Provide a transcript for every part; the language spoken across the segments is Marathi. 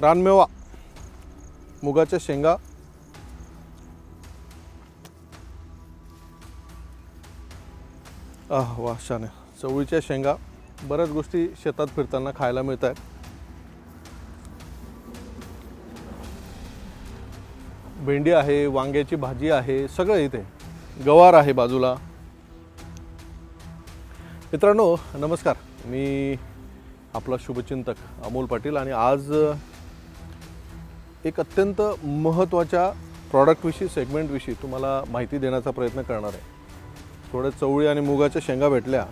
रानमेवा मुगाच्या शेंगा आह वा शाने चवळीच्या शेंगा बऱ्याच गोष्टी शेतात फिरताना खायला मिळत आहेत भेंडी आहे वांग्याची भाजी आहे सगळं इथे. गवार आहे बाजूला. मित्रांनो नमस्कार. मी आपला शुभचिंतक अमोल पाटील आणि आज एक अत्यंत महत्त्वाच्या प्रॉडक्टविषयी सेगमेंटविषयी तुम्हाला माहिती देण्याचा प्रयत्न करणार आहे. थोड्या चवळी आणि मुगाच्या शेंगा भेटल्या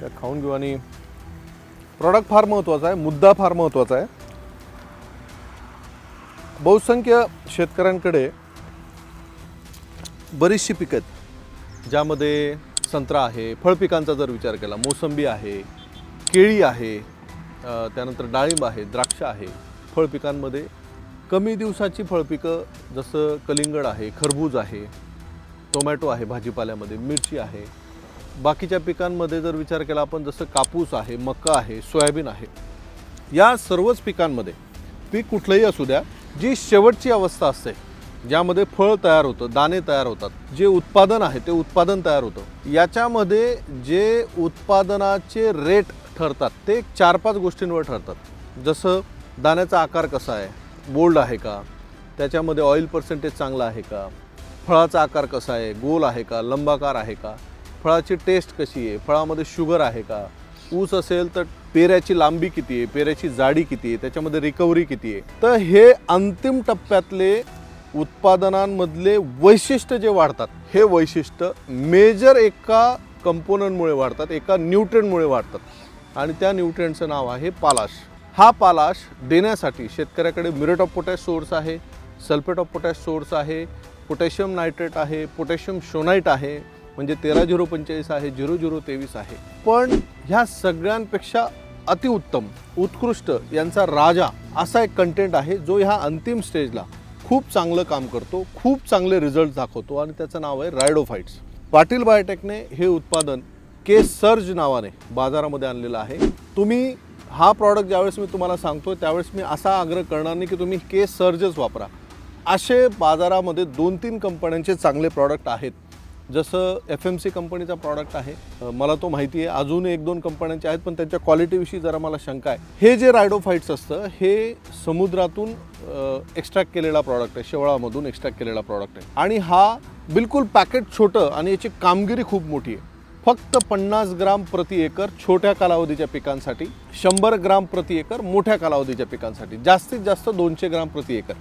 त्या खाऊन घेऊ आणि प्रॉडक्ट फार महत्त्वाचा आहे मुद्दा फार महत्त्वाचा आहे. बहुसंख्य शेतकऱ्यांकडे बरीचशी पिकं आहेत ज्यामध्ये संत्रा आहे फळपिकांचा जर विचार केला मोसंबी आहे केळी आहे त्यानंतर डाळिंब आहे द्राक्ष आहे फळपिकांमध्ये कमी दिवसाची फळपिकं जसं कलिंगड आहे खरबूज आहे टोमॅटो आहे भाजीपाल्यामध्ये मिरची आहे. बाकीच्या पिकांमध्ये जर विचार केला आपण जसं कापूस आहे मका आहे सोयाबीन आहे या सर्वच पिकांमध्ये पीक कुठलंही असू द्या जी शेवटची अवस्था असते ज्यामध्ये फळ तयार होतं दाणे तयार होतात जे उत्पादन आहे ते उत्पादन तयार होतं. याच्यामध्ये जे उत्पादनाचे रेट ठरतात ते चार पाच गोष्टींवर ठरतात. जसं दाण्याचा आकार कसा आहे? बोल्ड आहे का? त्याच्यामध्ये ऑइल पर्सेंटेज चांगला आहे का? फळाचा आकार कसा आहे? गोल आहे का? लंबाकार आहे का? फळाची टेस्ट कशी आहे? फळामध्ये शुगर आहे का? ऊस असेल तर पेऱ्याची लांबी किती आहे? पेऱ्याची जाडी किती आहे? त्याच्यामध्ये रिकव्हरी किती आहे? तर हे अंतिम टप्प्यातले उत्पादनांमधले वैशिष्ट्य जे वाढतात हे वैशिष्ट्य मेजर एका कंपोनंटमुळे वाढतात एका न्यूट्रेनमुळे वाढतात. आणि त्या न्यूट्रेनचं नाव आहे पालाश. हा पालाश देण्यासाठी शेतकऱ्याकडे म्युरेट ऑफ पोटॅश सोर्स आहे सल्फेट ऑफ पोटॅश सोर्स आहे पोटॅशियम नायट्रेट आहे पोटॅशियम शोनाईट आहे म्हणजे तेरा झिरो पंचेचाळीस आहे झिरो झिरो तेवीस आहे. पण ह्या सगळ्यांपेक्षा अतिउत्तम उत्कृष्ट यांचा राजा असा एक कंटेंट आहे जो ह्या अंतिम स्टेजला खूप चांगलं काम करतो खूप चांगले रिझल्ट दाखवतो आणि त्याचं नाव आहे रायडोफाईट्स पाटील बायोटेकने हे उत्पादन के सर्ज नावाने बाजारामध्ये आणलेलं आहे. तुम्ही हा प्रॉडक्ट ज्यावेळेस मी तुम्हाला सांगतो त्यावेळेस मी असा आग्रह करणार नाही की तुम्ही केस सर्जच वापरा. असे बाजारामध्ये दोन तीन कंपन्यांचे चांगले प्रॉडक्ट आहेत. जसं एफ एम सी कंपनीचा प्रॉडक्ट आहे. मला तो माहिती आहे. अजून एक दोन कंपन्यांचे आहेत पण त्यांच्या क्वालिटीविषयी जरा मला शंका आहे. हे जे रायडोफाईट्स असतं हे समुद्रातून एक्स्ट्रॅक्ट केलेला प्रॉडक्ट आहे. शेवळामधून एक्स्ट्रॅक्ट केलेला प्रॉडक्ट आहे. आणि हा बिलकुल पॅकेट छोटं आणि याची कामगिरी खूप मोठी आहे. फक्त पन्नास ग्राम प्रति एकर छोट्या कालावधीच्या पिकांसाठी शंभर ग्राम प्रति एकर मोठ्या कालावधीच्या पिकांसाठी जास्तीत जास्त दोनशे ग्राम प्रति एकर.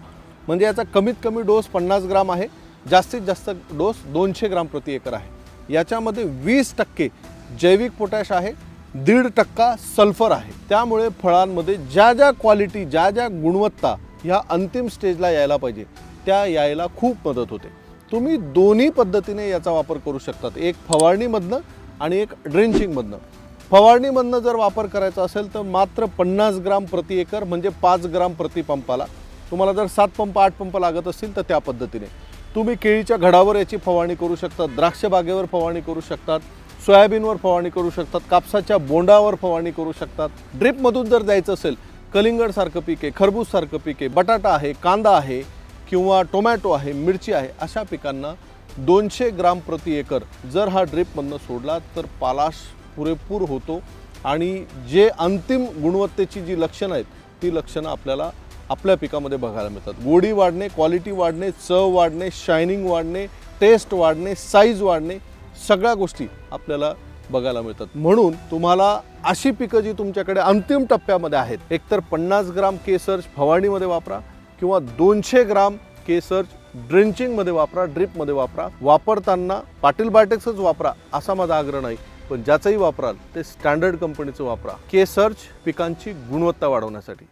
म्हणजे याचा कमीत कमी डोस पन्नास ग्राम आहे जास्तीत जास्त डोस दोनशे ग्राम प्रति एकर आहे. याच्यामध्ये वीस टक्के जैविक पोटॅश आहे दीड टक्का सल्फर आहे. त्यामुळे फळांमध्ये ज्या ज्या क्वालिटी ज्या ज्या गुणवत्ता ह्या अंतिम स्टेजला यायला पाहिजे त्या यायला खूप मदत होते. तुम्ही दोन्ही पद्धतीने याचा वापर करू शकतात. एक फवारणीमधनं आणि एक ड्रेंचिंगमधनं. फवारणीमधनं जर वापर करायचा असेल तर मात्र पन्नास ग्राम प्रति एकर म्हणजे पाच ग्राम प्रति पंपाला. तुम्हाला जर सात पंप आठ पंप लागत असतील तर त्या पद्धतीने. तुम्ही केळीच्या घडावर याची फवारणी करू शकतात द्राक्ष बागेवर फवारणी करू शकतात सोयाबीनवर फवारणी करू शकतात कापसाच्या बोंडावर फवारणी करू शकतात. ड्रिपमधून जर द्यायचं असेल कलिंगडसारखं पीक आहे खरबूजसारखं पीक आहे बटाटा आहे कांदा आहे किंवा टोमॅटो आहे मिरची आहे अशा पिकांना दोनशे ग्राम प्रति एकर जर हा ड्रिपमधनं सोडला तर पालाश पुरेपूर होतो आणि जे अंतिम गुणवत्तेची जी लक्षणं आहेत ती लक्षणं आपल्याला आपल्या पिकामध्ये बघायला मिळतात. गोडी वाढणे क्वालिटी वाढणे चव वाढणे शायनिंग वाढणे टेस्ट वाढणे साईज वाढणे सगळ्या गोष्टी आपल्याला बघायला मिळतात. म्हणून तुम्हाला अशी पिकं जी तुमच्याकडे अंतिम टप्प्यामध्ये आहेत एकतर पन्नास ग्राम केसर्च फवारणीमध्ये वापरा किंवा दोनशे ग्राम केसर्च ड्रिंचिंगमध्ये वापरा ड्रिपमध्ये वापरा. वापरताना पाटील बायटेक्सच वापरा असा माझा आग्रह नाही. पण ज्याचंही वापराल ते स्टँडर्ड कंपनीचं वापरा. के सर्च पिकांची गुणवत्ता वाढवण्यासाठी.